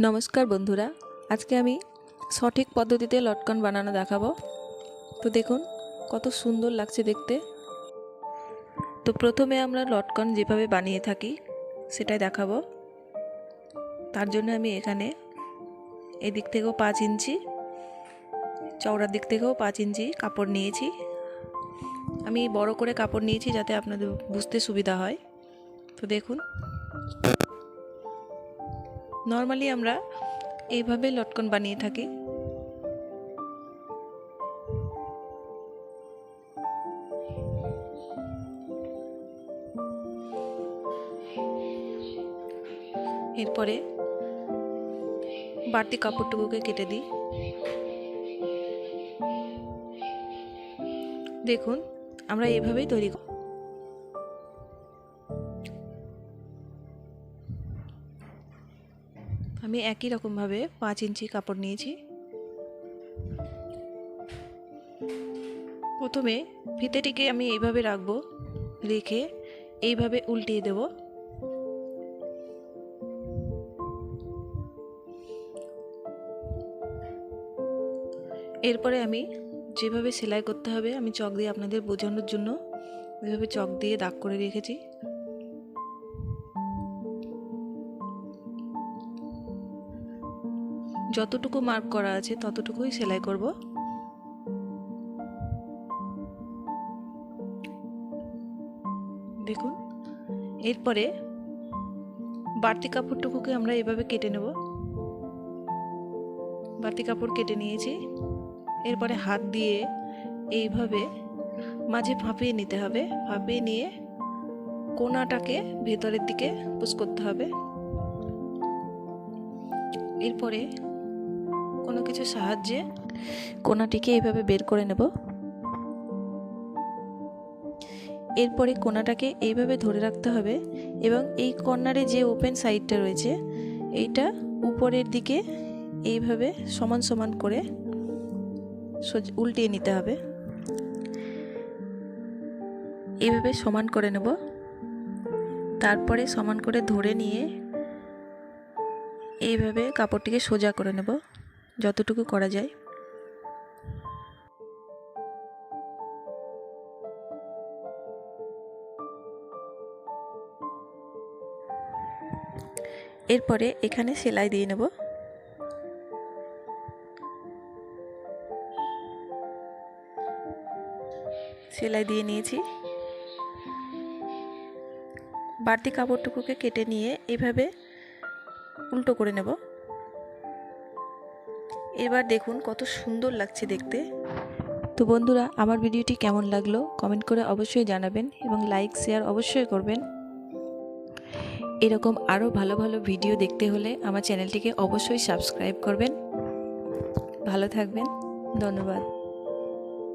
নমস্কার বন্ধুরা, আজকে আমি সঠিক পদ্ধতিতে লটকন বানানো দেখাবো। তো দেখুন, কত সুন্দর লাগছে দেখতে। তো প্রথমে আমরা লটকন যেভাবে বানিয়ে থাকি, সেটাই দেখাবো। তার জন্য আমি এখানে এই দিক থেকেও পাঁচ ইঞ্চি, চওড়ার দিক থেকেও পাঁচ ইঞ্চি কাপড় নিয়েছি। আমি বড় করে কাপড় নিয়েছি যাতে আপনাদের বুঝতে সুবিধা হয়। তো দেখুন নর্মালি আমরা এইভাবে লটকন বানিয়ে থাকি। এরপরে বাড়তি কাপড়টুকুকে কেটে দিই। দেখুন, আমরা এভাবেই তৈরি করি আমি একই রকমভাবে পাঁচ ইঞ্চি কাপড় নিয়েছি। প্রথমে ফিতেটিকে আমি এইভাবে রাখব, রেখে এইভাবে উল্টিয়ে দেব। এরপরে আমি যেভাবে সেলাই করতে হবে, আমি চক দিয়ে আপনাদের বোঝানোর জন্য ওইভাবে চক দিয়ে দাগ করে রেখেছি। যতটুকু মার্ক করা আছে, ততটুকুই সেলাই করব। দেখুন, এরপরে বাড়তি কাপড়টুকুকে আমরা এভাবে কেটে নেব। বাড়তি কাপড় কেটে নিয়েছি। এরপরে হাত দিয়ে এইভাবে মাঝে ফাঁপিয়ে নিতে হবে। ফাঁপিয়ে নিয়ে কোনাটাকে ভেতরের দিকে পুশ করতে হবে। এরপরে কোনো কিছু সাহায্যে কোনাটিকে এইভাবে বের করে নেব। এরপরে কোনাটাকে এইভাবে ধরে রাখতে হবে এবং এই কর্নারে যে ওপেন সাইডটা রয়েছে, এইটা উপরের দিকে এইভাবে সমান সমান করে উল্টিয়ে নিতে হবে। এইভাবে সমান করে নেব। তারপরে সমান করে ধরে নিয়ে এইভাবে কাপড়টিকে সোজা করে নেব। যতটুকু করা যায়। এরপরে এখানে সেলাই দিয়ে নেব। সেলাই দিয়ে নিয়েছি। বাড়তি কাপড়টুকুকে কেটে নিয়ে এভাবে উল্টো করে নেব। এবার দেখুন কত সুন্দর লাগছে দেখতে। তো বন্ধুরা, আমার ভিডিওটি কেমন লাগল কমেন্ট করে অবশ্যই জানাবেন এবং লাইক, শেয়ার অবশ্যই করবেন। এরকম আরও ভালো ভালো ভিডিও দেখতে হলে আমার চ্যানেলটিকে অবশ্যই সাবস্ক্রাইব করবেন। ভালো থাকবেন, ধন্যবাদ।